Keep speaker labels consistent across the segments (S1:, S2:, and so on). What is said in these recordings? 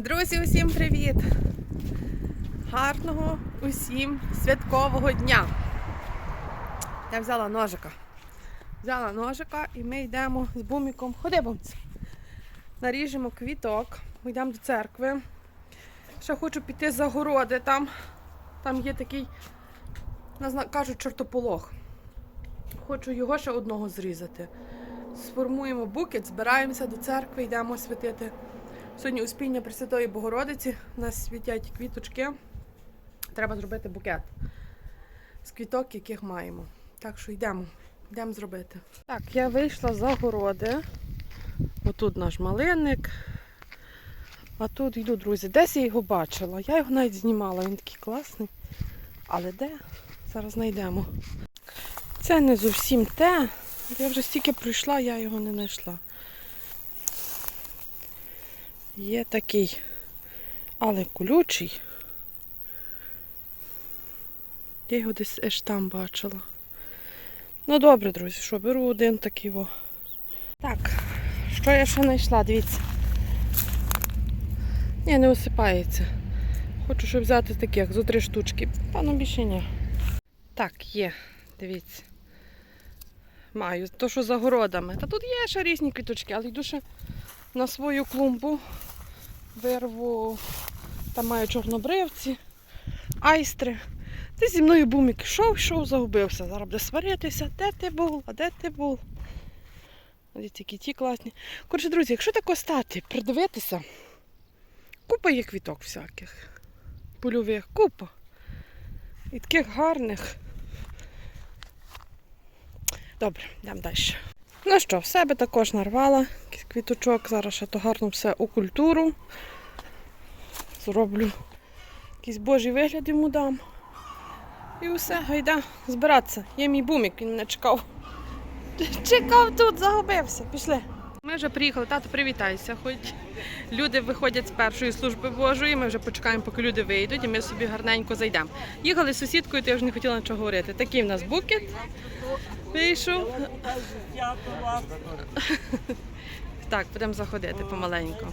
S1: Друзі, усім привіт! Гарного усім святкового дня! Я взяла ножика. Взяла ножика і ми йдемо з буміком. Ходи. Наріжемо квіток, йдемо до церкви. Ще хочу піти за городи там. Там є такий, кажуть, чортополох. Хочу його ще одного зрізати. Сформуємо букет, збираємося до церкви, йдемо святити. Сьогодні успіння Пресвятої Богородиці. У нас світять квіточки. Треба зробити букет з квіток, яких маємо. Так що йдемо. Йдемо зробити. Так, я вийшла за городи. Отут наш малинник. А тут йду, друзі. Десь я його бачила. Я його навіть знімала, він такий класний. Але де? Зараз знайдемо. Це не зовсім те. Я вже стільки пройшла, я його не знайшла. Є такий, але колючий. Я його десь аж там бачила. Ну добре, друзі, що беру один такий. О. Так, що я ще знайшла, дивіться. Ні, не осипається. Хочу, щоб взяти таких зо три штучки. Пану більше ні. Так, є, дивіться. Маю, то що за городами. Та тут є ще різні квіточки, але йду ще на свою клумбу. Вирву, там маю чорнобривці, айстри. Ти зі мною бумік йшов, йшов, загубився. Зараз буде сваритися. Де ти був? А де ти був? Дивіться, які класні. Коротше, друзі, якщо так стати, придивитися, купа є квіток всяких. Польових, купа. І таких гарних. Добре, йдемо далі. Ну що, в себе також нарвала якийсь квіточок. Зараз ще то гарно все у культуру. Зроблю якийсь божий вигляд йому дам. І все, гайда, збиратися. Є мій бумік, він мене чекав. Чекав тут, загубився. Пішли. Ми вже приїхали, тато, привітайся. Хоч люди виходять з першої служби Божої, ми вже почекаємо, поки люди вийдуть, і ми собі гарненько зайдемо. Їхали з сусідкою, то я вже не хотіла нічого говорити. Такий в нас букет. Вийшов. Так, будемо заходити помаленьку.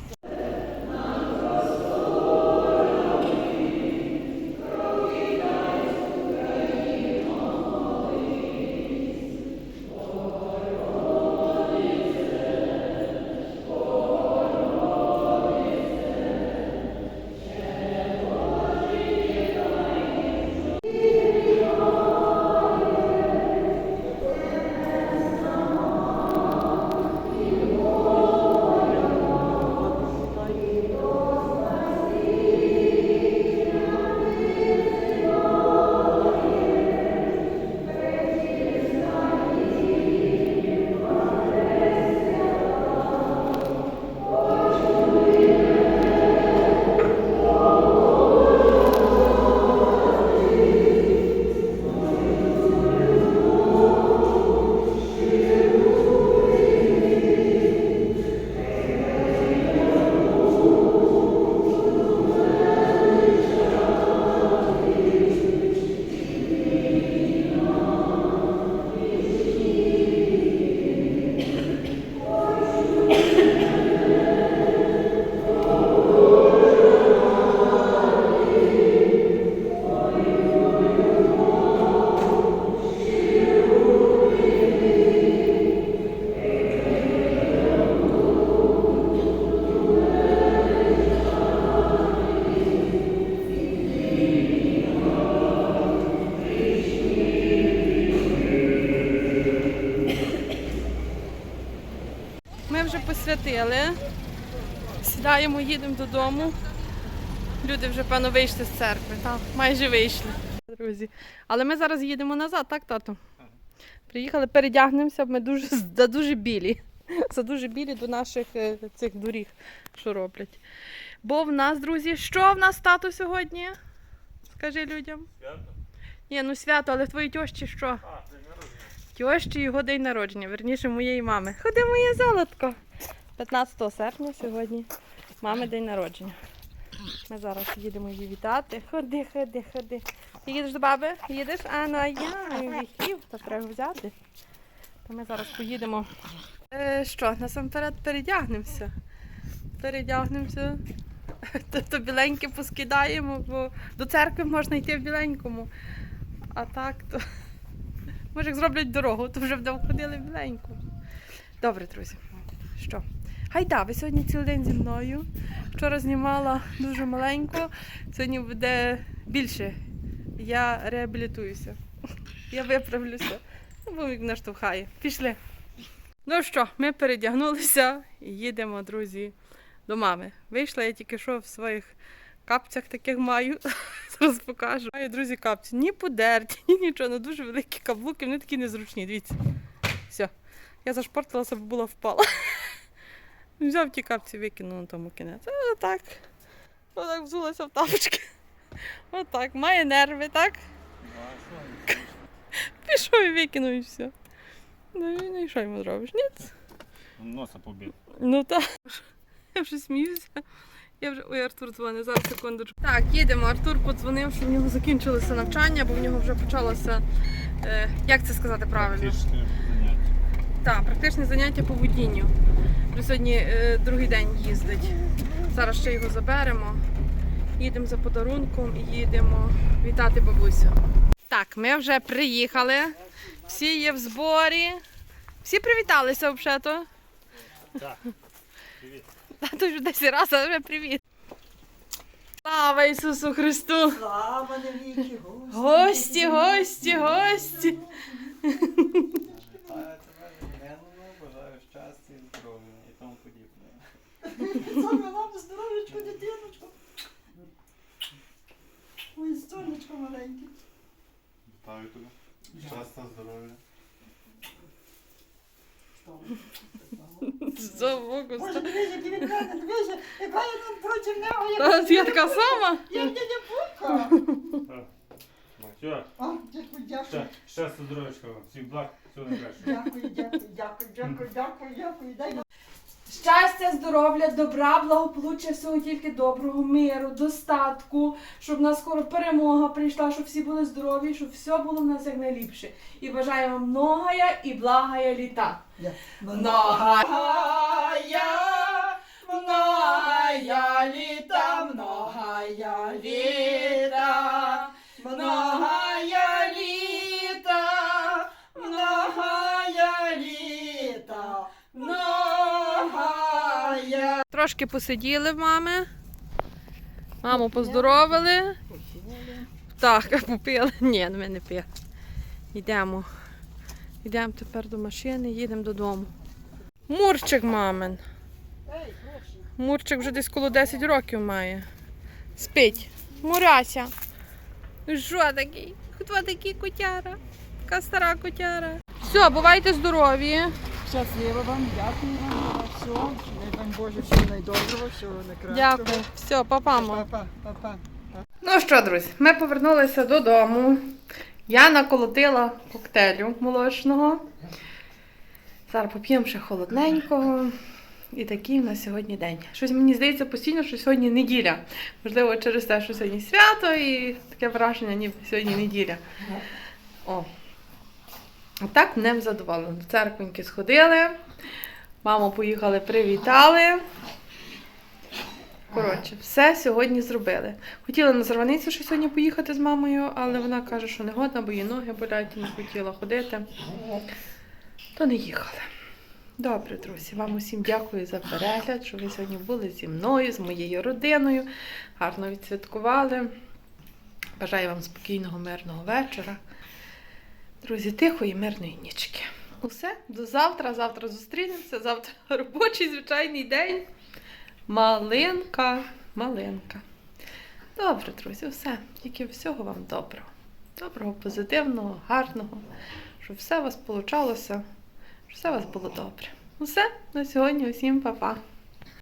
S1: Вже посвятили. Сідаємо, їдемо додому. Люди вже, певно, вийшли з церкви. Так, майже вийшли, друзі. Але ми зараз їдемо назад, так, тато? Приїхали, передягнемося, ми дуже, за дуже білі. За дуже білі до наших е, цих доріг, що роблять. Бо в нас, друзі, що в нас тато сьогодні? Скажи людям.
S2: Свято?
S1: Ні, ну свято, але в твоїй тьощі що?
S2: А.
S1: Тьощі його день народження, верніше моєї мами. Ходи, моє золотко. 15 серпня сьогодні. Мами день народження. Ми зараз їдемо її вітати. Ходи, ходи, ходи. Їдеш до баби? Їдеш? А ну а я віхів, то треба взяти. То ми зараз поїдемо. Е, що, насамперед передягнемося. Передягнемося. то біленьке поскидаємо, бо до церкви можна йти в біленькому. А так то. Може, як зроблять дорогу, то вже будемо ходили в. Добре, друзі. Що? Гайда, ви сьогодні цілий день зі мною. Вчора знімала дуже маленько, сьогодні буде більше. Я реабілітуюся. Я виправлюся. Ну, бо він наштовхає. Пішли. Ну що, ми передягнулися і їдемо, друзі, до мами. Вийшла я тільки що в своїх капцях таких маю. Зараз покажу. Маю, друзі, капці. Ні подерті, ні нічого. Ну дуже великі каблуки, вони такі незручні. Дивіться. Все. Я зашпортилася, бо була впала. Взяв ті капці, викинув на тому кінець. А так. Отак взулася в тапочки. Отак. Має нерви, так? Пішов і викинув і все. Ну і ну, і що йому зробиш? Ні?
S2: Носа побив.
S1: Ну так. Я вже сміюся. Я вже. Ой, Артур дзвонить, зараз секундочку. Так, їдемо. Артур подзвонив, що в нього закінчилося навчання, бо в нього вже почалося. Е, як це сказати правильно?
S2: Практичне заняття.
S1: Так, практичне заняття по водінню. Вже сьогодні е, другий день їздить. Зараз ще його заберемо. Їдемо за подарунком і їдемо вітати бабусю. Так, ми вже приїхали. Всі є в зборі. Всі привіталися взагалі-то.
S2: Так. Привіт.
S1: Тато вже 10 разів, але вже привіт. Слава Ісусу Христу!
S3: Слава навіки,
S1: Гості, гості, гості!
S4: Бажаю щастя і здоров'я і тому подібне.
S3: Саме вам здоров'ячко, дитиночко. Ой, сонечко маленьке.
S4: Вітаю тебе. Щастя, здоров'я.
S1: За Богу.
S3: Боже, дивись, дивіться, дивись, яка я там проти нього,
S1: Та Я така сама.
S3: Я дядя Путка.
S2: Все,
S3: дякую, дякую.
S2: щастя, здоров'ячка вам. Всіх благ, всього найкращого.
S3: Дякую, дякую, дякую, дякую, дякую, дякую. Дай
S1: Щастя, здоров'я, добра, благополуччя, всього тільки доброго, миру, достатку, щоб в нас скоро перемога прийшла, щоб всі були здорові, щоб все було в нас як найліпше. І бажаємо многая і благая літа.
S3: Я.
S1: Многая, многая літа, многая літа, Трошки посиділи в мами. Маму поздоровили. Так, попили. Ні, ми не пили. Йдемо. Йдемо тепер до машини, їдемо додому. Мурчик мамин. Мурчик вже десь коло 10 років має. Спить. Мурася. Що такий? Хто такий котяра? Така стара котяра. Все, бувайте здорові.
S3: Щасливо вам, дякую вам все. Дай вам Боже, всього найдоброго, всього найкращого.
S1: Дякую. Все, папа, мама.
S3: Па-па, па-па.
S1: Ну що, друзі, ми повернулися додому. Я наколотила коктейлю молочного. Зараз поп'ємо ще холодненького. І такий у нас сьогодні день. Щось мені здається постійно, що сьогодні неділя. Можливо, через те, що сьогодні свято і таке враження, ніби сьогодні неділя. О. А так не задоволена. До церквеньки сходили. Маму поїхали, привітали. Коротше, все сьогодні зробили. Хотіла на Зарваницю ще сьогодні поїхати з мамою, але вона каже, що не годна, бо її ноги болять не хотіла ходити. То не їхали. Добре, друзі, вам усім дякую за перегляд, що ви сьогодні були зі мною, з моєю родиною. Гарно відсвяткували. Бажаю вам спокійного, мирного вечора. Друзі, тихої, мирної нічки. Усе, до завтра. Завтра зустрінемося. Завтра робочий звичайний день. Малинка, малинка. Добре, друзі, все. Тільки всього вам доброго. Доброго, позитивного, гарного, щоб все у вас получалося, щоб все у вас було добре. Усе на сьогодні. Усім па-па.